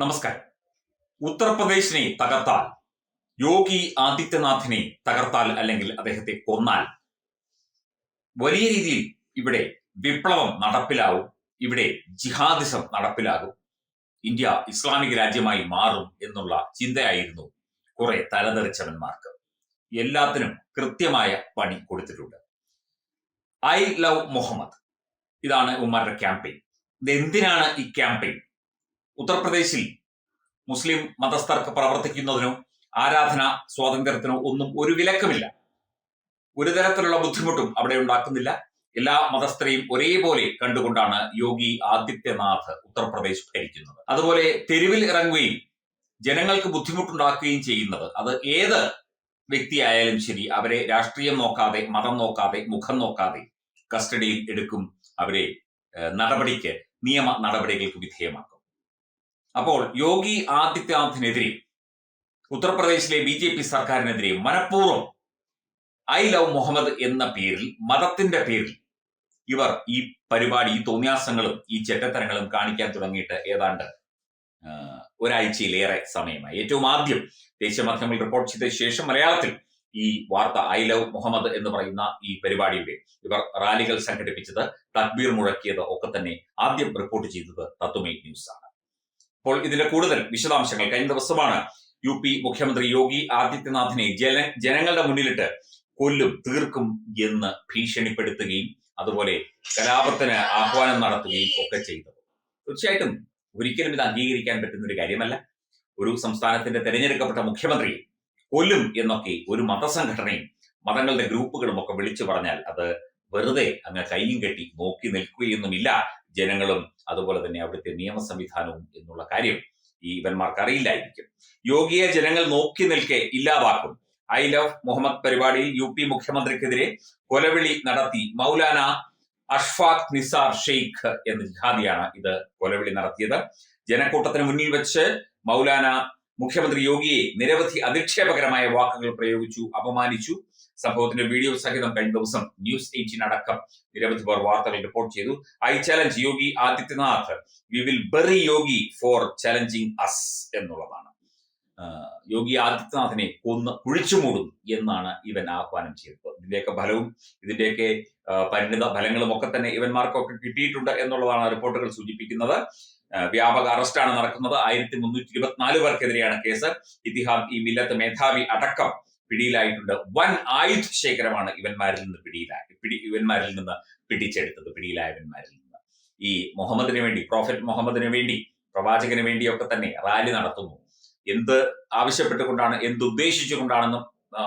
നമസ്കാരം. ഉത്തർപ്രദേശിനെ തകർത്താൽ യോഗി ആദിത്യനാഥിനെ തകർത്താൽ അല്ലെങ്കിൽ അദ്ദേഹത്തെ കൊന്നാൽ വലിയ രീതിയിൽ ഇവിടെ വിപ്ലവം നടപ്പിലാവും ഇവിടെ ജിഹാദിസം നടപ്പിലാകും ഇന്ത്യ ഇസ്ലാമിക രാജ്യമായി മാറും എന്നുള്ള ചിന്തയായിരുന്നു കുറെ തലതെറിച്ചവന്മാർക്ക്. എല്ലാത്തിനും കൃത്യമായ പണി കൊടുത്തിട്ടുണ്ട്. I love Muhammad. ഇതാണ് ഉമ്മാരുടെ ക്യാമ്പയിൻ. ഇതെന്തിനാണ് ഈ ക്യാമ്പയിൻ? ഉത്തർപ്രദേശിൽ മുസ്ലിം മതസ്ഥർക്ക് പ്രവർത്തിക്കുന്നതിനോ ആരാധന സ്വാതന്ത്ര്യത്തിനോ ഒന്നും ഒരു വിലക്കുമില്ല. ഒരു തരത്തിലുള്ള ബുദ്ധിമുട്ടും അവിടെ ഉണ്ടാക്കുന്നില്ല. എല്ലാ മതസ്ഥരെയും ഒരേപോലെ കണ്ടുകൊണ്ടാണ് യോഗി ആദിത്യനാഥ് ഉത്തർപ്രദേശ് ഭരിക്കുന്നത്. അതുപോലെ തെരുവിൽ ഇറങ്ങുകയും ജനങ്ങൾക്ക് ബുദ്ധിമുട്ടുണ്ടാക്കുകയും ചെയ്യുന്നത് അത് ഏത് വ്യക്തിയായാലും ശരി അവരെ രാഷ്ട്രീയം നോക്കാതെ മതം നോക്കാതെ മുഖം നോക്കാതെ കസ്റ്റഡിയിൽ എടുക്കും അവരെ നടപടിക്ക് നിയമ നടപടികൾക്ക് വിധേയമാക്കും. അപ്പോൾ യോഗി ആദിത്യനാഥിനെതിരെ ഉത്തർപ്രദേശിലെ ബി ജെ പി സർക്കാരിനെതിരെ മനഃപൂർവം ഐ ലവ് മുഹമ്മദ് എന്ന പേരിൽ മതത്തിന്റെ പേരിൽ ഇവർ ഈ പരിപാടി ഈ തോന്നിയാസങ്ങളും ഈ ചെറ്റത്തരങ്ങളും കാണിക്കാൻ തുടങ്ങിയിട്ട് ഏതാണ്ട് ഒരാഴ്ചയിലേറെ സമയമായി. ഏറ്റവും ആദ്യം ദേശീയ മാധ്യമങ്ങൾ റിപ്പോർട്ട് ചെയ്ത ശേഷം മലയാളത്തിൽ ഈ വാർത്ത ഐ ലവ് മുഹമ്മദ് എന്ന് പറയുന്ന ഈ പരിപാടിയുടെ ഇവർ റാലികൾ സംഘടിപ്പിച്ചത് തക്ബീർ മുഴക്കിയത് ഒക്കെ തന്നെ ആദ്യം റിപ്പോർട്ട് ചെയ്തത് തത്വമേ ന്യൂസ് ആണ് അപ്പോൾ ഇതിന്റെ കൂടുതൽ വിശദാംശങ്ങൾ കഴിഞ്ഞ ദിവസമാണ് യു പി മുഖ്യമന്ത്രി യോഗി ആദിത്യനാഥിനെ ജന ജനങ്ങളുടെ മുന്നിലിട്ട് കൊല്ലും തീർക്കും എന്ന് ഭീഷണിപ്പെടുത്തുകയും അതുപോലെ കലാപത്തിന് ആഹ്വാനം നടത്തുകയും ഒക്കെ ചെയ്തത്. തീർച്ചയായിട്ടും ഒരിക്കലും ഇത് അംഗീകരിക്കാൻ പറ്റുന്ന ഒരു കാര്യമല്ല. ഒരു സംസ്ഥാനത്തിന്റെ തെരഞ്ഞെടുക്കപ്പെട്ട മുഖ്യമന്ത്രി കൊല്ലും എന്നൊക്കെ ഒരു മതസംഘടനയും മതങ്ങളുടെ ഗ്രൂപ്പുകളും ഒക്കെ വിളിച്ചു പറഞ്ഞാൽ അത് വെറുതെ അങ്ങ് കൈയും കെട്ടി നോക്കി നിൽക്കുകയൊന്നുമില്ല. ജനങ്ങളും അതുപോലെ തന്നെ അവിടുത്തെ നിയമ സംവിധാനവും എന്നുള്ള കാര്യം ഈ ഇവന്മാർക്ക് അറിയില്ലായിരിക്കും. യോഗിയെ ജനങ്ങൾ നോക്കി നിൽക്കെ ഇല്ലാതാക്കും. ഐ ലവ് മുഹമ്മദ് പരിപാടിയിൽ യു പി മുഖ്യമന്ത്രിക്കെതിരെ കൊലവിളി നടത്തി മൗലാന അഷ്ഫാഖ് നിസാർ ഷെയ്ഖ് എന്ന ജിഹാദിയാണ് ഇത് കൊലവിളി നടത്തിയത്. ജനക്കൂട്ടത്തിന് മുന്നിൽ വെച്ച് മൗലാന മുഖ്യമന്ത്രി യോഗിയെ നിരവധി അധിക്ഷേപകരമായ വാക്കുകൾ പ്രയോഗിച്ചു അപമാനിച്ചു. സംഭവത്തിന്റെ വീഡിയോ സഹിതം കഴിഞ്ഞ ദിവസം ന്യൂസ് എയ്റ്റീൻ അടക്കം നിരവധി പേർ വാർത്തകൾ റിപ്പോർട്ട് ചെയ്തു. I challenge Yogi Adityanath. We will bury Yogi for challenging us എന്നുള്ളതാണ്. യോഗി ആദിത്യനാഥിനെ കൊന്ന് കുഴിച്ചുമൂടും എന്നാണ് ഇവൻ ആഹ്വാനം ചെയ്തത്. ഇതിന്റെയൊക്കെ ഫലവും ഇതിന്റെയൊക്കെ പരിണിത ഫലങ്ങളും ഒക്കെ തന്നെ ഇവന്മാർക്കൊക്കെ കിട്ടിയിട്ടുണ്ട് എന്നുള്ളതാണ് റിപ്പോർട്ടുകൾ സൂചിപ്പിക്കുന്നത്. വ്യാപക അറസ്റ്റാണ് നടക്കുന്നത്. ആയിരത്തി മുന്നൂറ്റി ഇരുപത്തിനാല് പേർക്കെതിരെയാണ് കേസ്. ഇതിഹാദ് ഈ മില്ലത്ത് മേധാവി അടക്കം പിടിയിലായിട്ടുണ്ട്. വൻ ആയുധ ശേഖരമാണ് ഇവന്മാരിൽ നിന്ന് പിടിയിലായി പിടി ഇവന്മാരിൽ നിന്ന് പിടിച്ചെടുത്തത് പിടിയിലായവന്മാരിൽ നിന്ന്. ഈ മുഹമ്മദിന് വേണ്ടി പ്രോഫറ്റ് മുഹമ്മദിന് വേണ്ടി പ്രവാചകന് വേണ്ടിയൊക്കെ തന്നെ റാലി നടത്തുന്നു. എന്ത് ആവശ്യപ്പെട്ടുകൊണ്ടാണ് എന്ത് ഉദ്ദേശിച്ചുകൊണ്ടാണെന്നും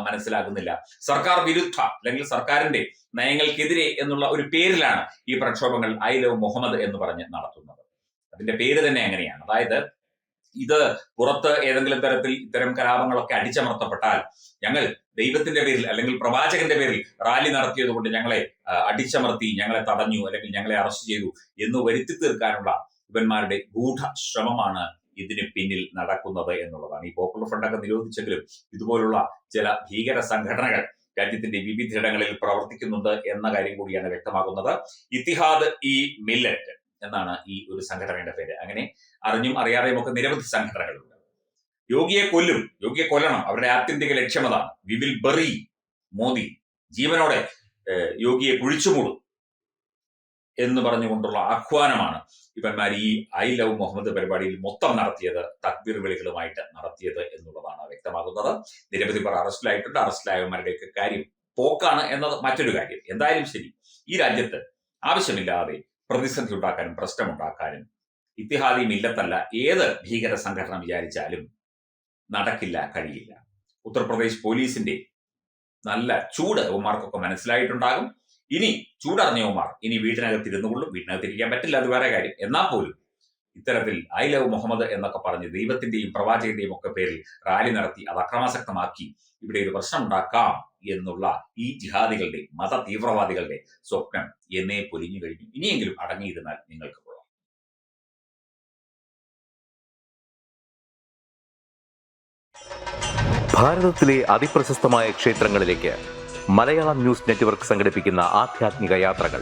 മനസ്സിലാകുന്നില്ല. സർക്കാർ വിരുദ്ധ അല്ലെങ്കിൽ സർക്കാരിന്റെ നയങ്ങൾക്കെതിരെ എന്നുള്ള ഒരു പേരിലാണ് ഈ പ്രക്ഷോഭങ്ങൾ ഐ ലവ് മുഹമ്മദ് എന്ന് പറഞ്ഞ് നടത്തുന്നത്. അതിന്റെ പേര് തന്നെ അങ്ങനെയാണ്. അതായത് ഇത് പുറത്ത് ഏതെങ്കിലും തരത്തിൽ ഇത്തരം കലാപങ്ങളൊക്കെ അടിച്ചമർത്തപ്പെട്ടാൽ ഞങ്ങൾ ദൈവത്തിന്റെ പേരിൽ അല്ലെങ്കിൽ പ്രവാചകന്റെ പേരിൽ റാലി നടത്തിയത് കൊണ്ട് ഞങ്ങളെ അടിച്ചമർത്തി ഞങ്ങളെ തടഞ്ഞു അല്ലെങ്കിൽ ഞങ്ങളെ അറസ്റ്റ് ചെയ്തു എന്ന് വരുത്തി തീർക്കാനുള്ള ഇവന്മാരുടെ ഗൂഢ ശ്രമമാണ് ഇതിന് പിന്നിൽ നടക്കുന്നത് എന്നുള്ളതാണ്. ഈ പോപ്പുലർ ഫണ്ടൊക്കെ നിരോധിച്ചെങ്കിലും ഇതുപോലുള്ള ചില ഭീകര സംഘടനകൾ രാജ്യത്തിന്റെ വിവിധയിടങ്ങളിൽ പ്രവർത്തിക്കുന്നുണ്ട് എന്ന കാര്യം കൂടിയാണ് വ്യക്തമാകുന്നത്. ഇത്തിഹാദ് ഈ മില്ലറ്റ്. എന്നാണ് ഈ ഒരു സംഘടനയുടെ പേര്. അങ്ങനെ അറിഞ്ഞും അറിയാതെയും ഒക്കെ നിരവധി സംഘടനകളുണ്ട്. യോഗിയെ കൊല്ലും യോഗിയെ കൊല്ലണം അവരുടെ ആത്യന്തിക ലക്ഷ്യം അതാണ്. We will bury Modi. ജീവനോടെ യോഗിയെ കുഴിച്ചുമൂടും എന്ന് പറഞ്ഞുകൊണ്ടുള്ള ആഹ്വാനമാണ് ഇവന്മാർ ഈ ഐ ലവ് മുഹമ്മദ് പരിപാടിയിൽ മൊത്തം നടത്തിയത് തക്ബീർ വിളികളുമായിട്ട് നടത്തിയത് എന്നുള്ളതാണ് വ്യക്തമാകുന്നത്. നിരവധി പേർ അറസ്റ്റിലായിട്ടുണ്ട്. അറസ്റ്റിലായവന്മാരുടെയൊക്കെ കാര്യം പോക്കാണ് എന്നത് മറ്റൊരു കാര്യം. എന്തായാലും ശരി ഈ രാജ്യത്ത് ആവശ്യമില്ലാതെ പ്രതിസന്ധി ഉണ്ടാക്കാനും പ്രശ്നമുണ്ടാക്കാനും ഇത്തിഹാദി മില്ലത്തല്ല ഏത് ഭീകര സംഘടന വിചാരിച്ചാലും നടക്കില്ല കഴിയില്ല. ഉത്തർപ്രദേശ് പോലീസിന്റെ നല്ല ചൂട് ഉമാർക്കൊക്കെ മനസ്സിലായിട്ടുണ്ടാകും. ഇനി ചൂടറിഞ്ഞ ചൂടറിഞ്ഞവന്മാർ ഇനി വീട്ടിനകത്ത് ഇരുന്നുകൊള്ളും വീട്ടിനകത്ത് ഇരിക്കാൻ പറ്റില്ല അത് വേറെ കാര്യം. എന്നാൽ പോലും ഇത്തരത്തിൽ ഐ ലവ് മുഹമ്മദ് എന്നൊക്കെ പറഞ്ഞ് ദൈവത്തിന്റെയും പ്രവാചകന്റെയും ഒക്കെ പേരിൽ റാലി നടത്തി അത് അക്രമാസക്തമാക്കി. ഇവിടെ ഒരു പ്രശ്നം ഉണ്ടാക്കാം എന്നുള്ള ഈ ജിഹാദികളുടെ മത തീവ്രവാദികളുടെ സ്വപ്നം എന്നേ പൊലിഞ്ഞു കഴിഞ്ഞു. ഇനിയെങ്കിലും അടങ്ങിയിരുന്നാൽ നിങ്ങൾക്ക് ഭാരതത്തിലെ അതിപ്രശസ്തമായ ക്ഷേത്രങ്ങളിലേക്ക് മലയാളം ന്യൂസ് നെറ്റ്വർക്ക് സംഘടിപ്പിക്കുന്ന ആധ്യാത്മിക യാത്രകൾ.